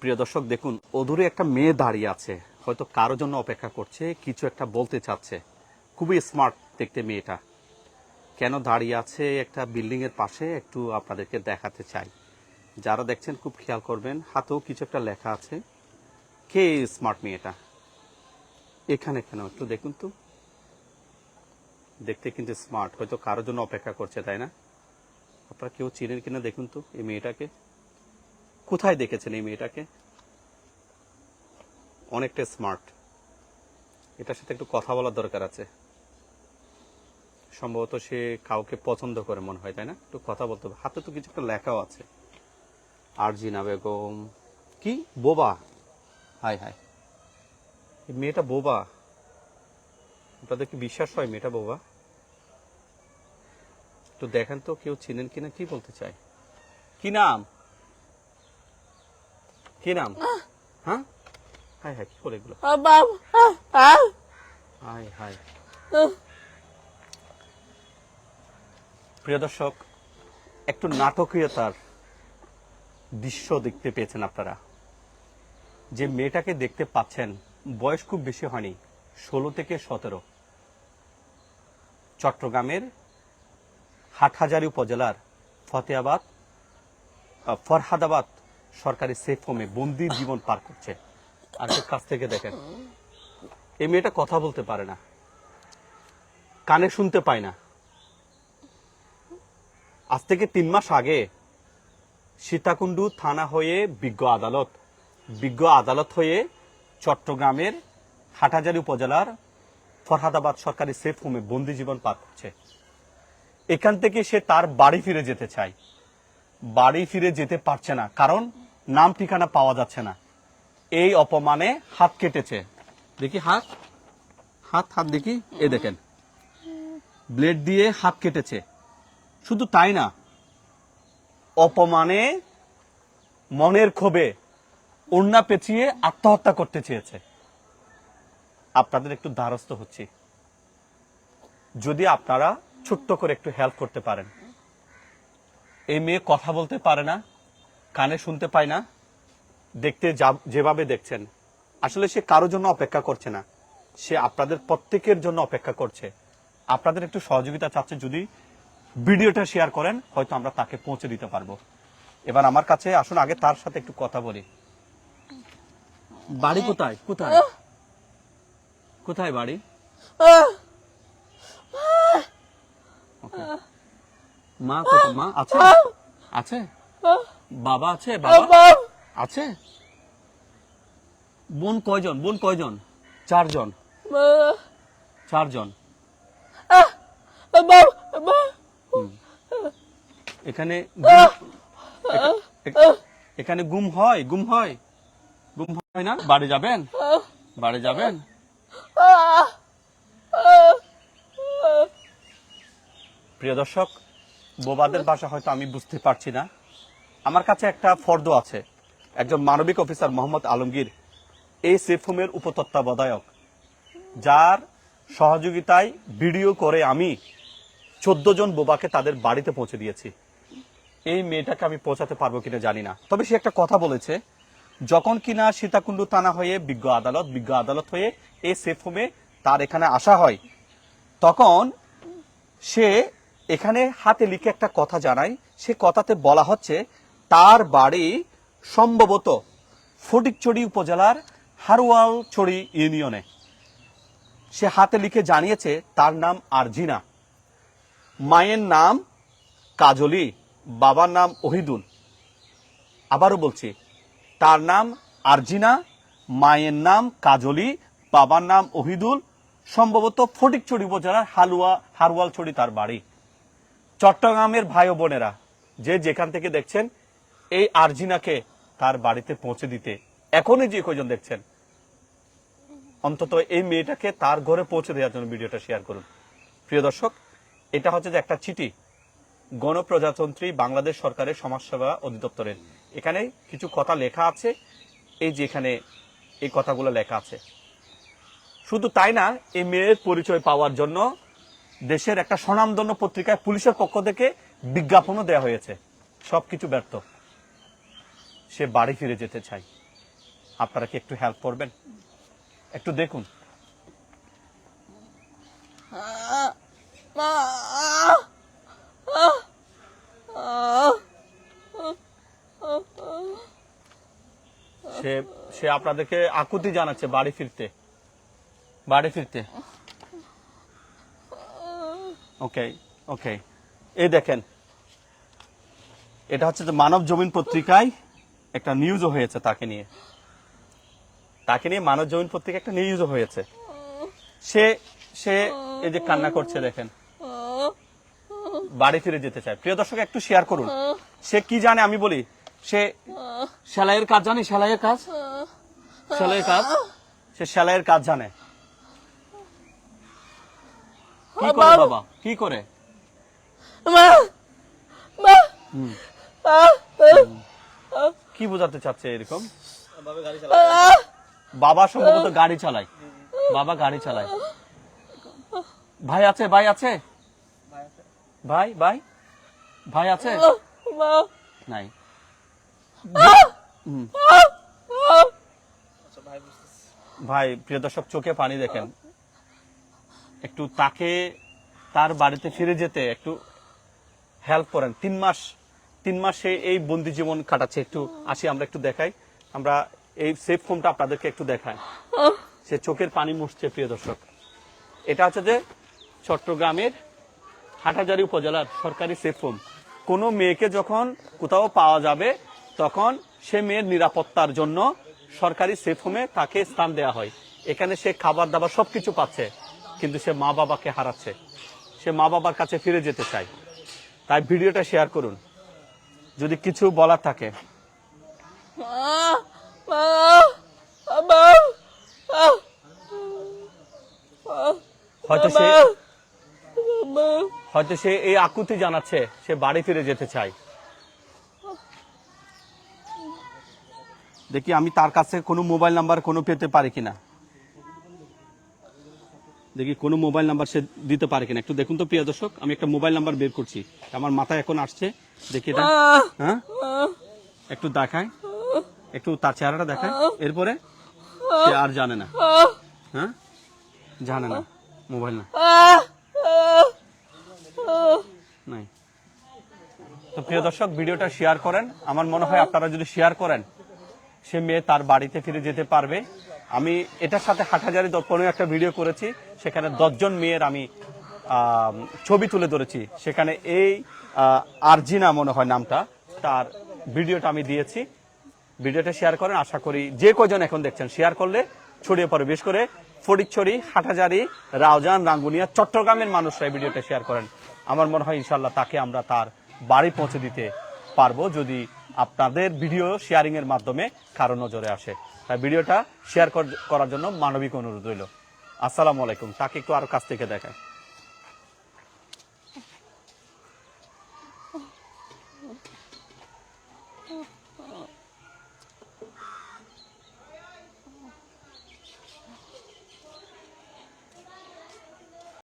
প্রিয় দর্শক, দেখুন, অদূরে একটা মেয়ে দাঁড়িয়ে আছে। হয়তো কারও জন্য অপেক্ষা করছে, কিছু একটা বলতে চাচ্ছে। খুবই স্মার্ট দেখতে মেয়েটা। কেন দাঁড়িয়ে আছে একটা বিল্ডিং এর পাশে, একটু আপনাদেরকে দেখাতে চাই। যারা দেখছেন, খুব খেয়াল করবেন, হাতেও কিছু একটা লেখা আছে। কে স্মার্ট মেয়েটা? এখানে কেন? একটু দেখুন তো। দেখতে কিন্তু স্মার্ট। হয়তো কারোর জন্য অপেক্ষা করছে, তাই না? আপনারা কেউ চিনেন কিনা, দেখুন তো, এই মেয়েটাকে। কোথায় দেখেছেন এই মেয়েটাকে? অনেকটা স্মার্ট এটার সাথে একটু কথা বলার দরকার আছে। সম্ভবত সে কাউকে পছন্দ করে মনে হয়, তাই না? একটু কথা বলতে হবে। হাতে তো কিছু একটা লেখাও আছে। আরজিনা বেগম। কি? বোবা? হাই হাই। মেয়েটা বোবা? আপনাদের কি বিশ্বাস হয় মেয়েটা বোবা? একটু দেখেন তো, কেউ চিনেন কিনা? কি বলতে চায়? কি নাম? কি নাম? হ্যাঁ? হাই হাই কি বলে এগুলো? হাই হাই। প্রিয় দর্শক একটু নাটকীয়তার দৃশ্য দেখতে পেয়েছেন আপনারা। যে মেয়েটাকে দেখতে পাচ্ছেন বয়স খুব বেশি হয়নি ষোলো থেকে সতেরো। চট্টগ্রামের হাটহাজারী উপজেলার ফতেহাবাদ ফরহাদাবাদ সরকারি সেফ হোমে বন্দি জীবন পার করছে। আর কাছ থেকে দেখেন, এই মেয়েটা কথা বলতে পারে না, কানে শুনতে পায় না। আজ থেকে তিন মাস আগে সীতাকুণ্ডু থানা হয়ে বিজ্ঞ আদালত বিজ্ঞ আদালত হয়ে চট্টগ্রামের হাটহাজারী উপজেলার ফরহাদাবাদ সরকারি সেফ হোমে বন্দি জীবন পার করছে। এখান থেকে সে তার বাড়ি ফিরে যেতে চায়। বাড়ি ফিরে যেতে পারছে না, কারণ নাম ঠিকানা পাওয়া যাচ্ছে না। এই অপমানে হাত কেটেছে। দেখি হাত হাত হাত দেখি, এ দেখেন। ব্লেড দিয়ে হাত কেটেছে। শুধু তাই না, অপমানে মনের ক্ষোভে ওড়না পেঁচিয়ে আত্মহত্যা করতে চেয়েছে। আপনাদের একটু দ্বারস্থ হচ্ছি। যদি আপনারা ছোট্ট করে একটু হেল্প করতে পারেন। এই মেয়ে কথা বলতে পারে না কানে শুনতে পায় না দেখতে যেভাবে দেখছেন। আসলে সে কারোর জন্য অপেক্ষা করছে না। সে আপনাদের প্রত্যেকের জন্য অপেক্ষা করছে। আপনাদের একটু সহযোগিতা চাচ্ছে যদি ভিডিওটা শেয়ার করেন হয়তো আমরা তাকে পৌঁছে দিতে পারব। এবার আমার কাছে আসুন আগে তার সাথে একটু কথা বলি। বাড়ি কোথায়? কোথায়? কোথায় বাড়ি? Okay. মা কোথায় মা আছে। আছে? বাবা আছে? বাবা? আছে? বোন কয়জন? বোন কয়জন? চারজন। চারজন। এখানে এখানে গুম হয়? গুম হয়? গুম হয় না? বাড়ি যাবেন? বাড়ি যাবেন? প্রিয় দর্শক বোবাদের ভাষা হয়তো আমি বুঝতে পারছি না। আমার কাছে একটা ফর্দ আছে। একজন মানবিক অফিসার মোহাম্মদ আলমগীর, এই সেফোমের উপতত্ত্বাবধায়ক, যার সহযোগিতায় ভিডিও করে আমি চোদ্দ জন বোবাকে তাদের বাড়িতে পৌঁছে দিয়েছি। এই মেয়েটাকে আমি পৌঁছাতে পারব কিনা জানি না। তবে সে একটা কথা বলেছে, যখন কিনা সীতাকুণ্ডু থানা হয়ে বিজ্ঞ আদালত বিজ্ঞ আদালত হয়ে এই সেফ হোমে তার এখানে আসা হয়, তখন সে এখানে হাতে লিখে একটা কথা জানায় সে কথাতে বলা হচ্ছে, তার বাড়ি সম্ভবত ফটিকচড়ি উপজেলার হারোয়ালছড়ি ইউনিয়নে। সে হাতে লিখে জানিয়েছে, তার নাম আরজিনা। মায়ের নাম কাজলি, বাবার নাম ওহিদুল। আবারও বলছি, তার নাম আরজিনা, মায়ের নাম কাজলি, বাবার নাম ওহিদুল, সম্ভবত ফটিকছড়ি উপজেলার হালুয়া হারওয়ালছড়ি তার বাড়ি। চট্টগ্রামের ভাই ও বোনেরা, যে যেখান থেকে দেখছেন, এই আরজিনাকে তার বাড়িতে পৌঁছে দিতে এখনই যে কয়জন দেখছেন, অন্তত এই মেয়েটাকে তার ঘরে পৌঁছে দেওয়ার জন্য ভিডিওটা শেয়ার করুন। প্রিয় দর্শক, এটা হচ্ছে যে একটা চিঠি, গণপ্রজাতন্ত্রী বাংলাদেশ সরকারের সমাজসেবা অধিদপ্তরের। এখানে কিছু কথা লেখা আছে, এই যে এখানে এই কথাগুলো লেখা আছে। শুধু তাই না, এই মেয়ের পরিচয় পাওয়ার জন্য দেশের একটা স্বনামধন্য পত্রিকায় পুলিশের পক্ষ থেকে বিজ্ঞাপনও দেওয়া হয়েছে। সবকিছু ব্যর্থ। সে বাড়ি ফিরে যেতে চায় আপনারা কি একটু হেল্প করবেন? একটু দেখুন। সে সে আপনাদেরকে আকুতি জানাচ্ছে বাড়ি ফিরতে। বাড়ি ফিরতে। ওকে ওকে এই দেখেন, এটা হচ্ছে যে মানব জমিন পত্রিকায় একটা নিউজও হয়েছে তাকে নিয়ে। তাকে নিয়ে মানব জমিন পত্রিকায় একটা নিউজও হয়েছে। সে সে এই যে কান্না করছে, দেখেন। বাড়ি ফিরে যেতে চায়। প্রিয় দর্শক, একটু শেয়ার করুন। সে কি জানে আমি বলি? সে সেলাইয়ের কাজ জানে? সেলাইয়ের কাজ? সেলাইয়ের কাজ? সে সেলাইয়ের কাজ জানে। কি করে বাবা? কি করে? হুম। কি বোঝাতে চাচ্ছে এরকম? বাবা সম্ভবত গাড়ি চালায়। বাবা গাড়ি চালায়। ভাই আছে ভাই আছে? ভাই ভাই ভাই? আছে? নাই। হুম। ভাই প্রিয় দর্শক চোখে পানি দেখেন। একটু তাকে তার বাড়িতে ফিরে যেতে একটু হেল্প করেন। তিন মাস তিন মাসে এই বন্দি জীবন কাটাচ্ছে। একটু আসি আমরা একটু দেখাই। আমরা এই সেফ হোমটা আপনাদেরকে একটু দেখাই। সে চোখের পানি মুছছে প্রিয় দর্শক। এটা হচ্ছে যে চট্টগ্রামের হাটাজারি উপজেলার সরকারি সেফ হোম কোনো মেয়েকে যখন কোথাও পাওয়া যাবে তখন সে মেয়ের নিরাপত্তার জন্য সরকারি সেফ হোমে তাকে স্থান দেওয়া হয়। এখানে সে খাবার দাবার সবকিছু পাচ্ছে। কিন্তু সে মা বাবাকে হারাচ্ছে। সে মা বাবার কাছে ফিরে যেতে চায়। তাই ভিডিওটা শেয়ার করুন। যদি কিছু বলার থাকে। হয়তো সে হয়তো সে এই আকুতি জানাচ্ছে সে বাড়ি ফিরে যেতে চায়। দেখি আমি তার কাছে কোনো মোবাইল নাম্বার কোনো পেতে পারি কিনা। দেখি কোনো মোবাইল নাম্বার সে দিতে পারে কিনা। একটু দেখুন তো প্রিয় দর্শক আমি একটা মোবাইল নাম্বার বের করছি। আমার মাথায় এখন আসছে। দেখি এটা। হ্যাঁ? একটু দেখায় একটু তার চেহারাটা দেখায় এরপরে? সে আর জানে না। হ্যাঁ? জানে না। মোবাইল না। নাই। তো প্রিয় দর্শক ভিডিওটা শেয়ার করেন। আমার মনে হয় আপনারা যদি শেয়ার করেন সে মেয়ে তার বাড়িতে ফিরে যেতে পারবে। আমি এটার সাথে হাটহাজারি দর্পণে একটা ভিডিও করেছি, সেখানে দশজন মেয়ের আমি ছবি তুলে ধরেছি। সেখানে এই আরজিনা মনে হয় নামটা, তার ভিডিওটা আমি দিয়েছি। ভিডিওটা শেয়ার করেন, আশা করি যে কজন এখন দেখছেন শেয়ার করলে ছড়িয়ে পড়ে। বিশেষ করে ফটিকছড়ি হাটাজারি রাউজান, রাঙ্গুনিয়া, চট্টগ্রামের মানুষরা এই ভিডিওটা শেয়ার করেন। আমার মনে হয় ইনশাল্লাহ তাকে আমরা তার বাড়ি পৌঁছে দিতে পারব, যদি আপনাদের ভিডিও শেয়ারিং এর মাধ্যমে কারও নজরে আসে। ভিডিওটা শেয়ার করার জন্য মানবিক অনুরোধ রইল। আসসালামু আলাইকুম। তাকে একটু আরও কাছ থেকে দেখায়।